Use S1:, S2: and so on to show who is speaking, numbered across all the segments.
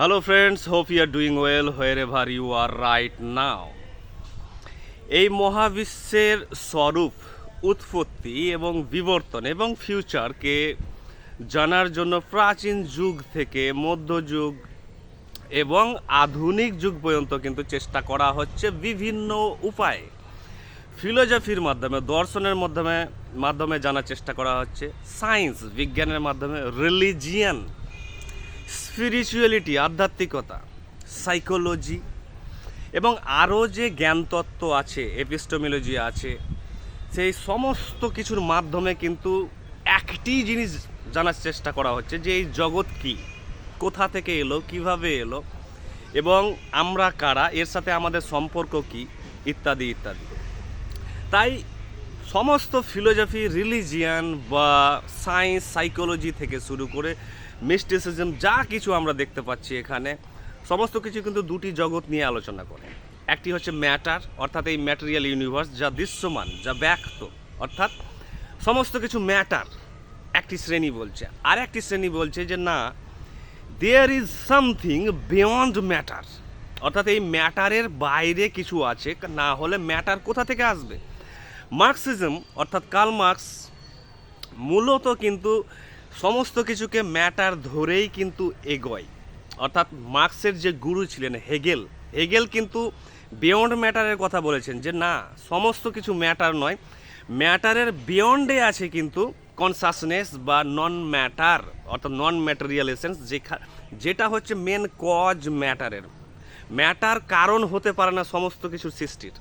S1: Hello, friends. Hope you doing well well wherever you are right now এই মহাবিশ্বের স্বরূপ উৎপত্তি এবং বিবর্তন এবং ফিউচারকে জানার জন্য প্রাচীন যুগ থেকে মধ্যযুগ এবং আধুনিক যুগ পর্যন্ত কিন্তু চেষ্টা করা হচ্ছে বিভিন্ন উপায়ে। ফিলোজফির মাধ্যমে দর্শনের মাধ্যমে মাধ্যমে জানার চেষ্টা করা হচ্ছে। সায়েন্স বিজ্ঞানের মাধ্যমে রিলিজিয়ান স্পিরিচুয়ালিটি আধ্যাত্মিকতা সাইকোলজি এবং আরও যে জ্ঞানতত্ত্ব আছে এপিস্টোমিলজি আছে, সেই সমস্ত কিছুর মাধ্যমে কিন্তু একটি জিনিস জানার চেষ্টা করা হচ্ছে যে এই জগৎ কী, কোথা থেকে এলো, কীভাবে এলো, এবং আমরা কারা, এর সাথে আমাদের সম্পর্ক কী, ইত্যাদি ইত্যাদি। তাই সমস্ত ফিলোজফি রিলিজিয়ান বা সায়েন্স সাইকোলজি থেকে শুরু করে মিস্টিসিজম যা কিছু আমরা দেখতে পাচ্ছি এখানে, সমস্ত কিছু কিন্তু দুটি জগৎ নিয়ে আলোচনা করে। একটি হচ্ছে ম্যাটার অর্থাৎ এই ম্যাটেরিয়াল ইউনিভার্স যা দৃশ্যমান, যা ব্যক্ত, অর্থাৎ সমস্ত কিছু ম্যাটার একটি শ্রেণি বলছে। আর একটি শ্রেণি বলছে যে না there is something beyond matter অর্থাৎ এই ম্যাটারের বাইরে কিছু আছে, না হলে ম্যাটার কোথা থেকে আসবে? মার্কসিজম অর্থাৎ কার্ল মার্কস মূলত কিন্তু সমস্ত কিছুকে ম্যাটার ধরেই কিন্তু এগোয়। অর্থাৎ মার্কসের যে গুরু ছিলেন হেগেল হেগেল কিন্তু বিয়ন্ড ম্যাটারের কথা বলেছেন যে না, সমস্ত কিছু ম্যাটার নয়। ম্যাটারের বিয়ন্ডে আছে কিন্তু কনসাসনেস বা নন ম্যাটার অর্থাৎ নন ম্যাটেরিয়াল এসেন্স যেটা হচ্ছে মেন কজ ম্যাটারের ম্যাটার কারণ হতে পারে না সমস্ত কিছু সৃষ্টির।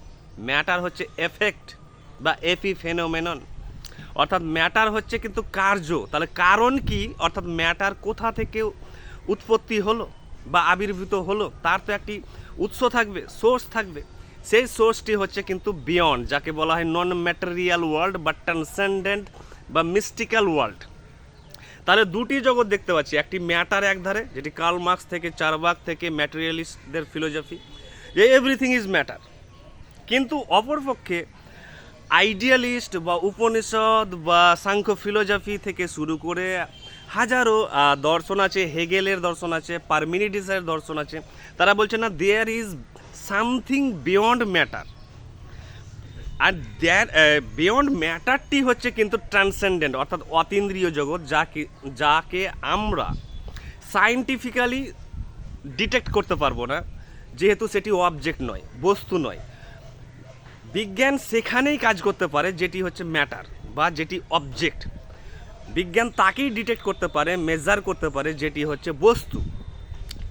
S1: ম্যাটার হচ্ছে এফেক্ট বা এপি ফেনোমেনন অর্থাৎ ম্যাটার হচ্ছে কিন্তু কার্য। তাহলে কারণ কি? অর্থাৎ ম্যাটার কোথা থেকে উৎপত্তি হলো বা আবির্ভূত হলো, তার তো একটি উৎস থাকবে সোর্স থাকবে। সেই সোর্সটি হচ্ছে কিন্তু বিয়ন্ড যাকে বলা হয় নন ম্যাটেরিয়াল ওয়ার্ল্ড বা ট্রান্সেন্ডেন্ট বা মিস্টিক্যাল ওয়ার্ল্ড তাহলে দুটি জগৎ দেখতে পাচ্ছি, একটি ম্যাটার একধারে, যেটি কার্ল মার্কস থেকে চারবাগ থেকে ম্যাটেরিয়ালিস্টদের ফিলোজফি যে এভরিথিং ইজ ম্যাটার কিন্তু অপরপক্ষে আইডিয়ালিস্ট বা উপনিষদ বা সাংখ্য ফিলোজফি থেকে শুরু করে হাজারো দর্শন আছে, হেগেলের দর্শন আছে, পারমিনিডিসের দর্শন আছে। তারা বলছে না there is something beyond matter R that beyond ম্যাটারটি হচ্ছে কিন্তু ট্রান্সেন্ডেন্ট অর্থাৎ অতীন্দ্রিয় জগৎ, যাকে যাকে আমরা সাইন্টিফিক্যালি ডিটেক্ট করতে পারব না, যেহেতু সেটি অবজেক্ট নয়, বস্তু নয়। বিজ্ঞান সেখানেই কাজ করতে পারে যেটি হচ্ছে ম্যাটার বা যেটি অবজেক্ট। বিজ্ঞান তাকেই ডিটেক্ট করতে পারে, মেজার করতে পারে যেটি হচ্ছে বস্তু।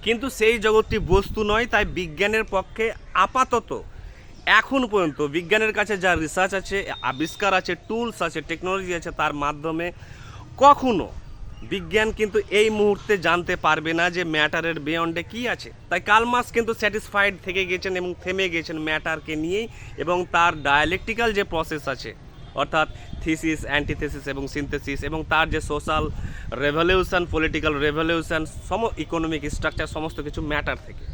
S1: কিন্তু সেই জগৎটি বস্তু নয়, তাই বিজ্ঞানের পক্ষে আপাতত এখন পর্যন্ত বিজ্ঞানের কাছে যা রিসার্চ আছে, আবিষ্কার আছে টুলস আছে টেকনোলজি আছে, তার মাধ্যমে কখনো বিজ্ঞান কিন্তু এই মুহূর্তে জানতে পারবে না যে ম্যাটারের বিয়ন্ডে কি আছে। তাই কালমাস কিন্তু স্যাটিসফাইড থেকে গেছেন এবং থেমে গেছেন ম্যাটারকে নিয়েই এবং তার ডায়ালেকটিক্যাল যে প্রসেস আছে, অর্থাৎ থিসিস অ্যান্টিথেসিস এবং সিনথেসিস এবং তার যে social revolution political revolution some economic structure সমস্ত কিছু ম্যাটার থেকে।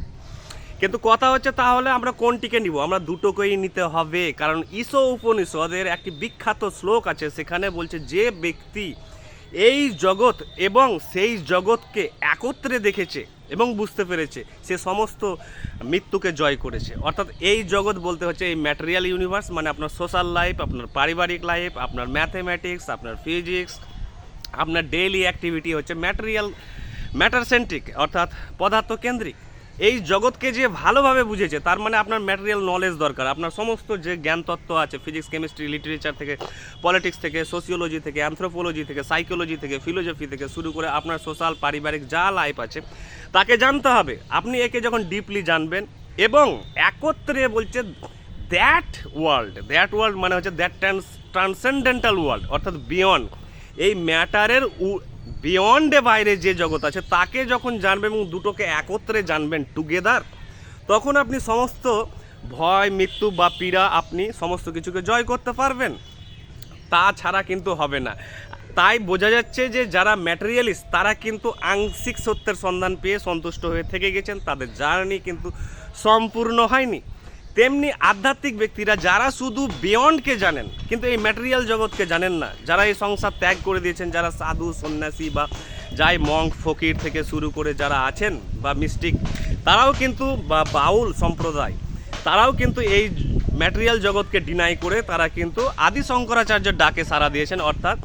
S1: কিন্তু কথা হচ্ছে তাহলে আমরা কোনটিকে নিব? আমরা দুটোকেই নিতে হবে। কারণ ইসো উপনিষদের একটি বিখ্যাত শ্লোক আছে, সেখানে বলছে যে ব্যক্তি এই জগৎ এবং সেই জগৎকে একত্রে দেখেছে এবং বুঝতে পেরেছে, সে সমস্ত মৃত্যুকে জয় করেছে। অর্থাৎ এই জগৎ বলতে হচ্ছে এই ম্যাটেরিয়াল ইউনিভার্স মানে আপনার সোশ্যাল লাইফ আপনার পারিবারিক লাইফ আপনার ম্যাথমেটিক্স আপনার ফিজিক্স আপনার ডেইলি অ্যাক্টিভিটি হচ্ছে ম্যাটেরিয়াল ম্যাটার সেন্ট্রিক অর্থাৎ পদার্থ কেন্দ্রিক এই জগৎকে যে ভালোভাবে বুঝেছে, তার মানে আপনার ম্যাটেরিয়াল নলেজ দরকার। আপনার সমস্ত যে জ্ঞানতত্ত্ব আছে ফিজিক্স কেমিস্ট্রি লিটারেচার থেকে পলিটিক্স থেকে সোসিওলজি থেকে অ্যান্থ্রোপোলজি থেকে সাইকোলজি থেকে ফিলোজফি থেকে শুরু করে আপনার সোশ্যাল পারিবারিক যা লাইফ আছে, তাকে জানতে হবে। আপনি একে যখন ডিপলি জানবেন এবং একত্রে বলছে দ্যাট ওয়ার্ল্ড দ্যাট ওয়ার্ল্ড মানে হচ্ছে দ্যাট ট্রান্স ট্রান্সেন্ডেন্টাল ওয়ার্ল্ড অর্থাৎ বিয়ন্ড এই ম্যাটারের বিয়ন্ডে বাইরে যে জগৎ আছে, তাকে যখন জানবেন এবং দুটোকে একত্রে জানবেন টুগেদার তখন আপনি সমস্ত ভয়, মৃত্যু বা পীড়া আপনি সমস্ত কিছুকে জয় করতে পারবেন। তাছাড়া কিন্তু হবে না। তাই বোঝা যাচ্ছে যে যারা ম্যাটেরিয়ালিস্ট তারা কিন্তু আংশিক সত্যের সন্ধান পেয়ে সন্তুষ্ট হয়ে থেকে গেছেন। তাদের জার্নি কিন্তু সম্পূর্ণ হয়নি। তেমনি আধ্যাত্মিক ব্যক্তিরা যারা শুধু বিয়ন্ডকে জানেন, কিন্তু এই ম্যাটেরিয়াল জগৎকে জানেন না। যারা এই সংসার ত্যাগ করে দিয়েছেন, যারা সাধু, সন্ন্যাসী বা যাই মঙ্ক ফকির থেকে শুরু করে যারা আছেন বা মিস্টিক তারাও কিন্তু বা বাউল সম্প্রদায়, তারাও কিন্তু এই ম্যাটেরিয়াল জগৎকে ডিনাই করে তারা কিন্তু আদি শঙ্করাচার্যের ডাকে সাড়া দিয়েছেন, অর্থাৎ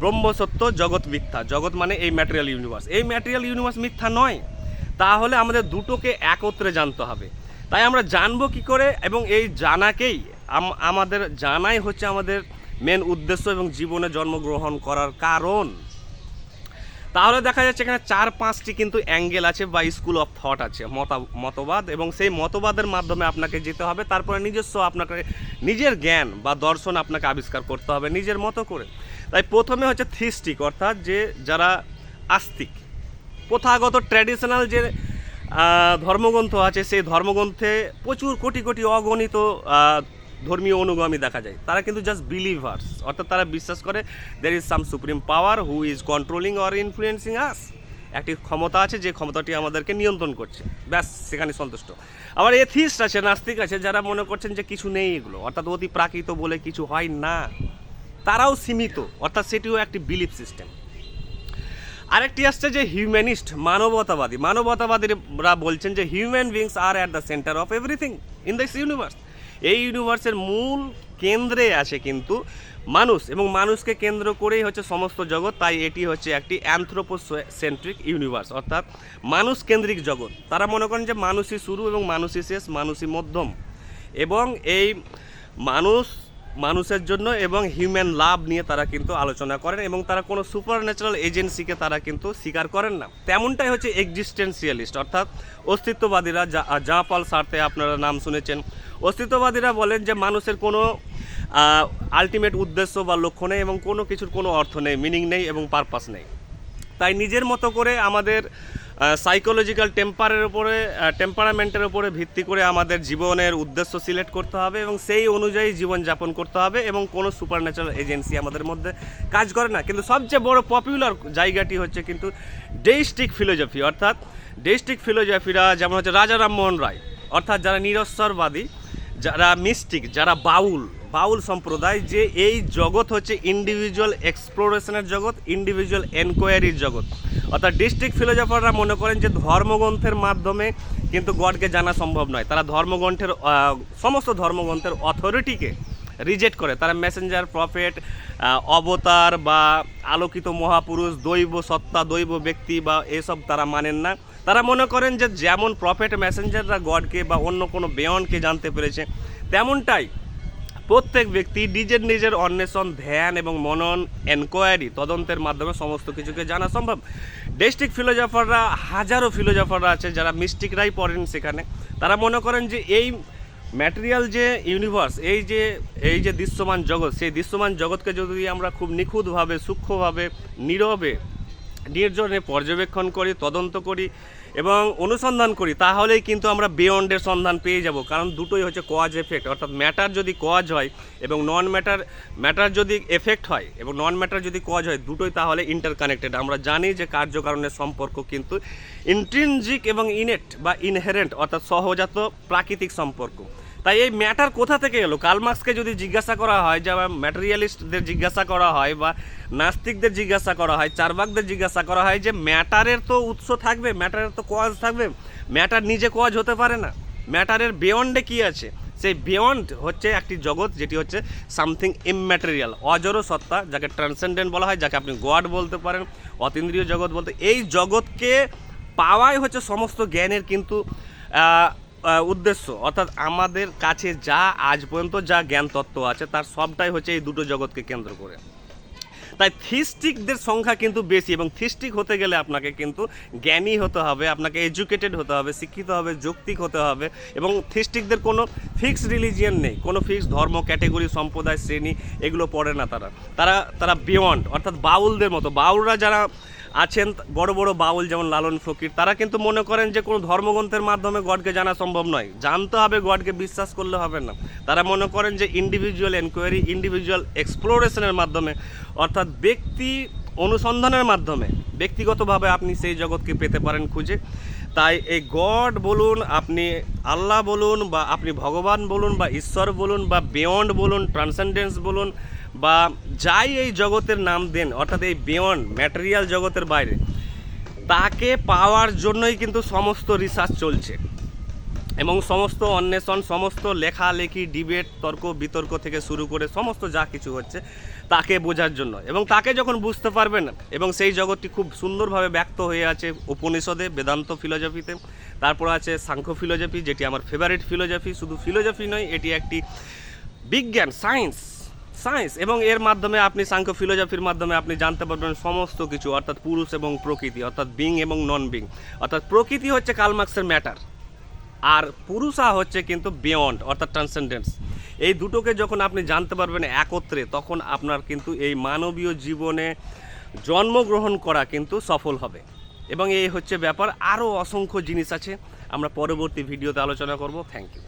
S1: ব্রহ্মসত্য জগৎ মিথ্যা। জগৎ মানে এই ম্যাটেরিয়াল ইউনিভার্স এই ম্যাটেরিয়াল ইউনিভার্স মিথ্যা নয়। তাহলে আমাদের দুটোকে একত্রে জানতে হবে। তাই আমরা জানব কি করে এবং এই জানাকেই আমাদের জানাই হচ্ছে আমাদের মেন উদ্দেশ্য এবং জীবনে জন্মগ্রহণ করার কারণ। তাহলে দেখা যাচ্ছে এখানে চার পাঁচটি কিন্তু অ্যাঙ্গেল আছে বা স্কুল অফ থট আছে, মতা- মতবাদ এবং সেই মতবাদের মাধ্যমে আপনাকে যেতে হবে, তারপরে নিজস্ব আপনাকে নিজের জ্ঞান বা দর্শন আপনাকে আবিষ্কার করতে হবে নিজের মতো করে। তাই প্রথমে হচ্ছে থিস্টিক অর্থাৎ যে যারা আস্তিক, প্রথাগত ট্র্যাডিশনাল যে ধর্মগ্রন্থ আছে, সেই ধর্মগ্রন্থে প্রচুর কোটি কোটি অগণিত ধর্মীয় অনুগামী দেখা যায়। তারা কিন্তু জাস্ট বিলিভার্স অর্থাৎ তারা বিশ্বাস করে there is some supreme power who is controlling or influencing us একটি ক্ষমতা আছে, যে ক্ষমতাটি আমাদেরকে নিয়ন্ত্রণ করছে। ব্যাস, সেখানে সন্তুষ্ট। আবার এথিস্ট আছে, নাস্তিক আছে, যারা মনে করছেন যে কিছু নেই এগুলো, অর্থাৎ অতি প্রাকৃত বলে কিছু হয় না। তারাও সীমিত, অর্থাৎ সেটিও একটি বিলিফ সিস্টেম আরেকটি আসছে যে হিউম্যানিস্ট মানবতাবাদী। মানবতাবাদীরা বলছেন যে human beings are at the centre of everything in this universe এই ইউনিভার্সের মূল কেন্দ্রে আছে কিন্তু মানুষ এবং মানুষকে কেন্দ্র করেই হচ্ছে সমস্ত জগৎ, তাই এটি হচ্ছে একটি অ্যান্থ্রোপোসেন্ট্রিক ইউনিভার্স অর্থাৎ মানুষ কেন্দ্রিক জগৎ। তারা মনে করেন যে মানুষই শুরু এবং মানুষই শেষ, মানুষই মধ্যম। এবং এই মানুষ মানুষের জন্য এবং হিউম্যান লাভ নিয়ে তারা কিন্তু আলোচনা করেন এবং তারা কোনো সুপার ন্যাচারাল এজেন্সিকে তারা কিন্তু স্বীকার করেন না। তেমনটাই হচ্ছে এক্সিস্টেন্সিয়ালিস্ট অর্থাৎ অস্তিত্ববাদীরা যা যা পাল সার্থে আপনারা নাম শুনেছেন। অস্তিত্ববাদীরা বলেন যে মানুষের কোনো আলটিমেট উদ্দেশ্য বা লক্ষ্য নেই এবং কোনো কিছুর কোনো অর্থ নেই মিনিং নেই এবং পারপাস নেই। তাই নিজের মতো করে আমাদের সাইকোলজিক্যাল টেম্পারের উপরে টেম্পারামেন্টের উপরে ভিত্তি করে আমাদের জীবনের উদ্দেশ্য সিলেক্ট করতে হবে এবং সেই অনুযায়ী জীবনযাপন করতে হবে এবং কোনো সুপার ন্যাচারাল এজেন্সি আমাদের মধ্যে কাজ করে না। কিন্তু সবচেয়ে বড় পপুলার জায়গাটি হচ্ছে কিন্তু ডেইস্টিক ফিলোজফি অর্থাৎ ডেইস্টিক ফিলোজফিরা যেমন হচ্ছে রাজা রামমোহন রায়, অর্থাৎ যারা নিরস্বরবাদী, যারা মিস্টিক যারা বাউল বাউল সম্প্রদায় যে এই জগৎ হচ্ছে ইন্ডিভিজুয়াল এক্সপ্লোরেশনের জগৎ ইন্ডিভিজুয়াল এনকোয়ারির জগৎ। অর্থাৎ ডিস্ট্রিক্ট ফিলোজফাররা মনে করেন যে ধর্মগ্রন্থের মাধ্যমে কিন্তু গডকে জানা সম্ভব নয়। তারা ধর্মগ্রন্থের সমস্ত ধর্মগ্রন্থের অথরিটিকে রিজেক্ট করে। তারা মেসেঞ্জার প্রফেট অবতার বা আলোকিত মহাপুরুষ, দৈব সত্তা, দৈব ব্যক্তি বা এসব তারা মানেন না। তারা মনে করেন যে যেমন প্রফেট মেসেঞ্জাররা গডকে বা অন্য কোনো বেয়নকে জানতে পেরেছে, তেমনটাই প্রত্যেক ব্যক্তি নিজের নিজের অন্বেষণ, ধ্যান এবং মনন এনকোয়ারি তদন্তের মাধ্যমে সমস্ত কিছুকে জানা সম্ভব। ডিস্ট্রিক্ট ফিলোজফাররা হাজারো ফিলোজফাররা আছে যারা মিস্টিকরাই পড়েন সেখানে। তারা মনে করেন যে এই ম্যাটেরিয়াল যে ইউনিভার্স এই যে এই যে দৃশ্যমান জগৎ, সেই দৃশ্যমান জগৎকে যদি আমরা খুব নিখুঁতভাবে, সূক্ষ্মভাবে, নীরবে, নির্জনে পর্যবেক্ষণ করি, তদন্ত করি এবং অনুসন্ধান করি, তাহলেই কিন্তু আমরা বিয়ন্ডের সন্ধান পেয়ে যাব। কারণ দুটোই হচ্ছে কজ এফেক্ট অর্থাৎ ম্যাটার যদি কজ হয় এবং নন ম্যাটার ম্যাটার যদি এফেক্ট হয় এবং নন ম্যাটার যদি কজ হয়, দুটোই তাহলে ইন্টারকানেক্টেড আমরা জানি যে কার্যকারণের সম্পর্ক কিন্তু ইন্ট্রিনজিক এবং ইনেট বা ইনহেরেন্ট অর্থাৎ সহজাত প্রাকৃতিক সম্পর্ক। তাই এই ম্যাটার কোথা থেকে এলো? কালমার্ক্সকে যদি জিজ্ঞাসা করা হয় যে ম্যাটেরিয়ালিস্টদের জিজ্ঞাসা করা হয় বা নাস্তিকদের জিজ্ঞাসা করা হয়, চারবাকদের জিজ্ঞাসা করা হয় যে ম্যাটারের তো উৎস থাকবে ম্যাটারের তো কজ থাকবে ম্যাটার নিজে কজ হতে পারে না। ম্যাটারের বিয়ন্ডে কি আছে? সেই বিয়ন্ড হচ্ছে একটি জগৎ, যেটি হচ্ছে সামথিং ইমম্যাটেরিয়াল অজর সত্তা, যাকে ট্রান্সেন্ডেন্ট বলা হয়, যাকে আপনি গড বলতে পারেন, অতীন্দ্রিয় জগৎ বলতে, এই জগৎকে পাওয়াই হচ্ছে সমস্ত জ্ঞানের কিন্তু উদ্দেশ্য, অর্থাৎ আমাদের কাছে যা আজ পর্যন্ত যা জ্ঞান তত্ত্ব আছে, তার সবটাই হচ্ছে এই দুটো জগৎকে কেন্দ্র করে। তাই থিস্টিকদের সংখ্যা কিন্তু বেশি এবং থিস্টিক হতে গেলে আপনাকে কিন্তু জ্ঞানী হতে হবে, আপনাকে এডুকেটেড হতে হবে, শিক্ষিত হবে, যৌক্তিক হতে হবে এবং থিস্টিকদের কোনো ফিক্স রিলিজিয়ান নেই, কোনো ফিক্স ধর্ম, ক্যাটেগরি, সম্প্রদায়, শ্রেণি, এগুলো পড়ে না তারা। তারা তারা বিয়ন্ড অর্থাৎ বাউলদের মতো। বাউলরা যারা আছেন বড় বড় বাউল যেমন লালন ফকির, তারা কিন্তু মনে করেন যে কোনো ধর্মগ্রন্থের মাধ্যমে গডকে জানা সম্ভব নয়। জানতে হবে গডকে, বিশ্বাস করলে হবে না। তারা মনে করেন যে ইন্ডিভিজুয়াল এনকোয়ারি ইন্ডিভিজুয়াল এক্সপ্লোরেশনের মাধ্যমে, অর্থাৎ ব্যক্তি অনুসন্ধানের মাধ্যমে, ব্যক্তিগতভাবে আপনি সেই জগৎকে পেতে পারেন খুঁজে। তাই এই গড বলুন, আপনি আল্লাহ বলুন বা আপনি ভগবান বলুন বা ঈশ্বর বলুন বা বিয়ন্ড বলুন ট্রান্সেন্ডেন্স বলুন বা যাই এই জগতের নাম দেন, অর্থাৎ এই বিয়ন্ড ম্যাটেরিয়াল জগতের বাইরে, তাকে পাওয়ার জন্যই কিন্তু সমস্ত রিসার্চ চলছে। এবং সমস্ত অন্বেষণ, সমস্ত লেখালেখি ডিবেট তর্ক, বিতর্ক থেকে শুরু করে সমস্ত যা কিছু হচ্ছে, তাকে বোঝার জন্য। এবং তাকে যখন বুঝতে পারবেন, এবং সেই জগৎটি খুব সুন্দরভাবে ব্যক্ত হয়ে আছে উপনিষদে, বেদান্ত ফিলোজফিতে তারপর আছে সাংখ্য ফিলোজফি যেটি আমার ফেভারিট ফিলোজফি শুধু ফিলোজফি নয়, এটি একটি বিজ্ঞান সায়েন্স সায়েন্স এবং এর মাধ্যমে আপনি সাংখ্য ফিলোজফির মাধ্যমে আপনি জানতে পারবেন সমস্ত কিছু, অর্থাৎ পুরুষ এবং প্রকৃতি, অর্থাৎ বিং এবং নন বিং অর্থাৎ প্রকৃতি হচ্ছে কালমার্ক্সের ম্যাটার আর পুরুষা হচ্ছে কিন্তু বিয়ন্ড অর্থাৎ ট্রান্সেন্ডেন্স এই দুটোকে যখন আপনি জানতে পারবেন একত্রে, তখন আপনার কিন্তু এই মানবীয় জীবনে জন্মগ্রহণ করা কিন্তু সফল হবে। এবং এই হচ্ছে ব্যাপার। আরও অসংখ্য জিনিস আছে। আমরা পরবর্তী ভিডিওতে আলোচনা করব। Thank you